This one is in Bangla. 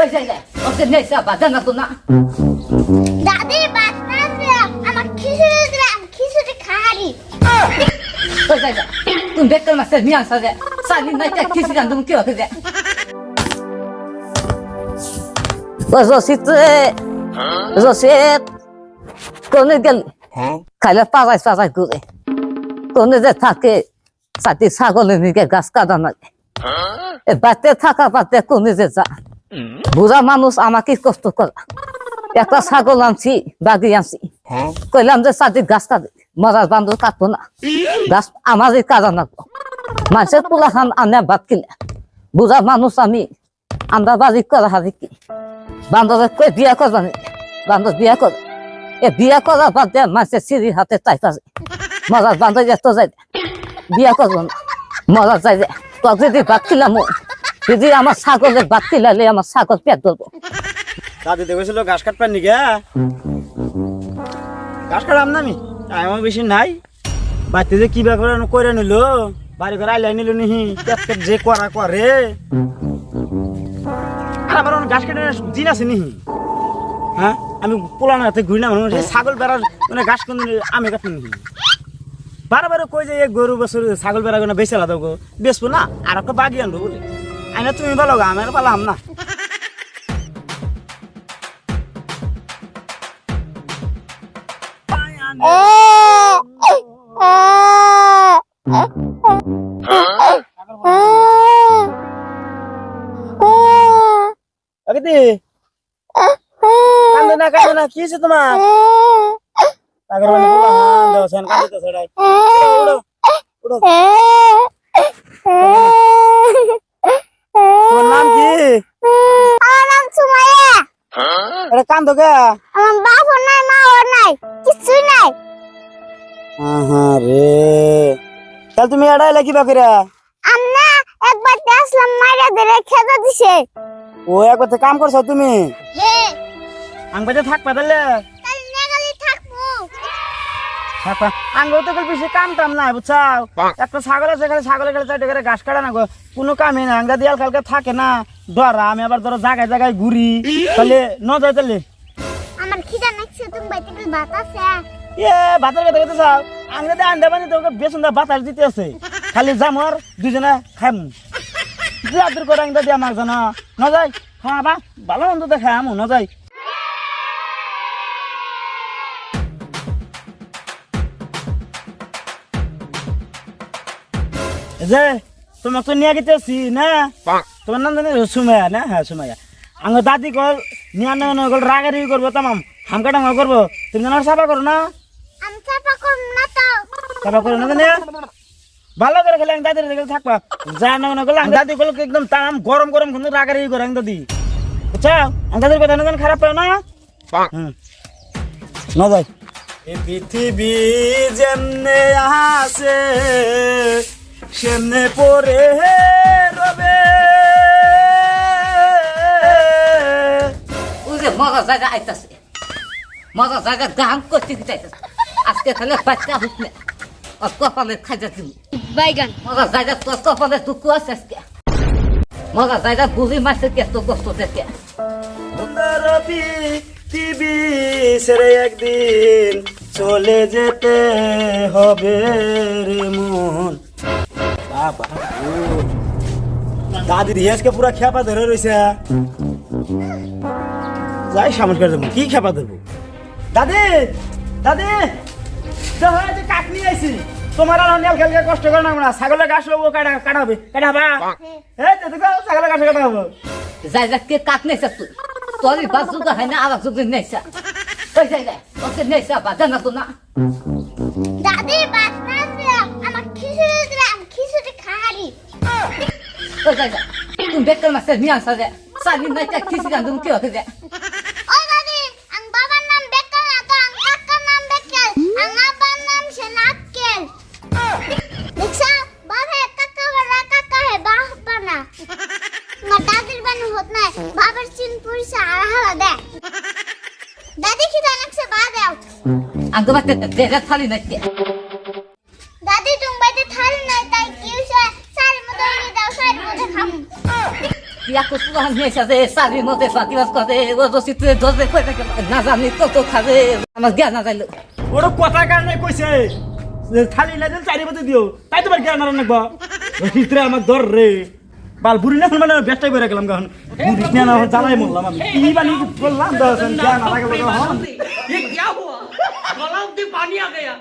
ওই যাই যাই ওকে নেই সাবা জানা তো না দাদি বাসনা আমার খিচুড়ি দিলাম খিচুড়ি খাহারি ওই যাই যাই তুমি বেকার মাসের মিয়ান সাজে সালি নাই তা কিছু জান তুমি কি হতে যায় ও রসিদ রসিদ কোনে গেল খাইলে পাজাই পাজাই করে কোনে যে থাকে সাথে ছাগলের নিকে গাছ কাটা এ বাতে থাকা বাতে কোনে যে যা বুড়া মানুষ আমাকে কষ্ট করা। একটা ছাগল আনছি বাগি আনছি। কইলাম যে সাথে গাছ কাটে মরার বান্ধব কাটবো না। গাছ আমারই কাজা নাকবো মানুষের পোলা খান আনে ভাত কিনে। বুড়া মানুষ আমি আমরা বাড়ি করা হারি কি? বান্ধবের কই বিয়া করবা নি? বান্ধব বিয়া কর। এ বিয়া করা বাদ দিয়ে মানুষের সিঁড়ি হাতে চাইতা যায় মরার বান্ধব এত যায় বিয়া করব না। মরা যায় যে তোর যদি ভাত খিলাম যদি আমার ছাগলের খিলালে আমার ছাগল পেট ধরবো। দাদি দেখেছিল ঘাস কাটবার নিকে ঘাস কাটাম না আমি আমার বেশি নাই। বাড়িতে যে কি ব্যাপার করে নিল, বাড়ি করে আইলাই নিল নিহি যে করা করে। আমার ঘাস কেটে দিন আছে নিহি হ্যাঁ? আমি পোলানো হাতে ঘুরি না মানুষ ছাগল বেড়ার মানে ঘাস কোন আমি কাটি নিহি বারে বারে কই যে গরু বছর ছাগল বেড়া বেচে লাদো বেচবো না, আর একটা বাগি আনব বলে। আইনা তুমি ভালো গা আমার পালাম না অগতি কান্দে না কান্দে না কি হয়েছে তোমার আগের মানে বলা হ্যাঁ দাও সেন কান্দে তো ছড়াই উড়ো উড়ো তোমার নাম কি আমার নাম সুমাইয়া এটা কান্দো কে আমার বাপও নাই মাও নাই কিছুই নাই আহা রে তাহলে তুমি এটা এলে কি বাকিরা আমনা একবার আসলাম মাইরা ধরে খেতে দিছে ও একবার তো কাম করছ তুমি হে আঙ্গবাজে থাকবা তাহলে কাল নেগালি থাকব থাকবা আঙ্গ তো বেশি কাম টাম নাই বুঝছাও একটা ছাগল আছে খালি ছাগলের খালি চারটে করে ঘাস কাটা না গো। কোনো কামই না আঙ্গা দিয়াল কালকে থাকে না। ডরা আমি আবার ধরো জায়গায় জায়গায় ঘুরি। তাহলে ন যায় তাহলে? আমার খিদা লাগছে তুমি বাইতে গেলে ভাত আছে? এ ভাতের কথা কথা চাও? আঙ্গা দিয়ে আন্ডা বানি তোকে বেসন দা বাতাস দিতে আছে। খালি যামর দুজনে খাইম। যে আদর করে আঙ্গা দিয়ে আমার জানা ন যাই হ্যাঁ বা ভালো মন্দ দেখা আমু ন যাই যে তোমাকে তো নিয়ে গেতেছি না? তোমার নাম জানি? সুমাইয়া না? হ্যাঁ সুমাইয়া। আমার দাদি কল নিয়ে আনা কল রাগারি করব তামাম। হামকা টামা করব তুমি জানার সাফা করো না? আমি চাপা করব না তো সাফা করো না জানি? ভালো করে খেলে আমি দাদির দেখে থাকবা। যা না না করলে আমি দাদি কল একদম তাম গরম গরম কিন্তু রাগারি করে আমি দাদি বুঝছা আমি দাদির কথা না খারাপ পাও না? হুম। না যাই পৃথিবী যেমনে আসে সেমনে পরে রবে? যে মজা জায়গা আইতাছে। মজা জায়গা গান করতে চাইতেছে আজকে তাহলে বাচ্চা হুক না। আর কপালে খাজা দিন বাইগান। মজা জায়গা তোর কপালে দুঃখ আছে আজকে। মজা জায়গা বুঝি মাসে কে তো কষ্ট দেখে সুন্দর পৃথিবী ছেড়ে একদিন চলে যেতে হবে রে মন। দাদি রিয়াজকে পুরা খেপা ধরে রয়েছে যাই সামস্কার দেবো কি খেপা ধরবো? দাদি দাদি, দেখো এই যে আইছি। তোমার আর অনেক কষ্ট করে না। আমরা ছাগলের গাছ কাটা কাটা হবে, কাটা হবা এই তো কাটা হব। যাই যা কে কাক নেইছা তুই তোরই বাস হয় না আবার যুগ নেইছা ওই যাই যাই ওকে জানা তো না। ওই যাই তুমি বেকার মাসের মিয়ান সাজে সালি নাই তা কিছু জান তুমি কি হতে যায় ও দাদি আং বাবার নাম বেকার না তো আং কাকার নাম বেকার আং আব্বার নাম সেনাক্কেল দেখছা বাবা কাকা বড় কাকা হে বাবা না না দাদির বানু হত না বাবার চিন পুরিসা আর হালা দে দাদি কি জানাকছে বা দাও আগে বাতে দেড়ে থালি নাই সুরান নিয়েছে যে সারি মতে ফাঁকিবাজ করে ও রসিতে ধরে কইতে গেল না জানি কত খাবে আমার জ্ঞান না যাইলো ওটা কথা কারণে কইছে যে থালি না দিন চারি বতে দিও তাই তোমার জ্ঞান আর নাকবা রসিদরে আমাক ধর রে বাল বুড়ি না মানে ব্যস্তাই করে গেলাম গখন বুড়িস না জ্বালাই মরলাম আমি কি বানি বললাম দশ জ্ঞান আর গেল ये क्या हुआ गला में पानी आ गया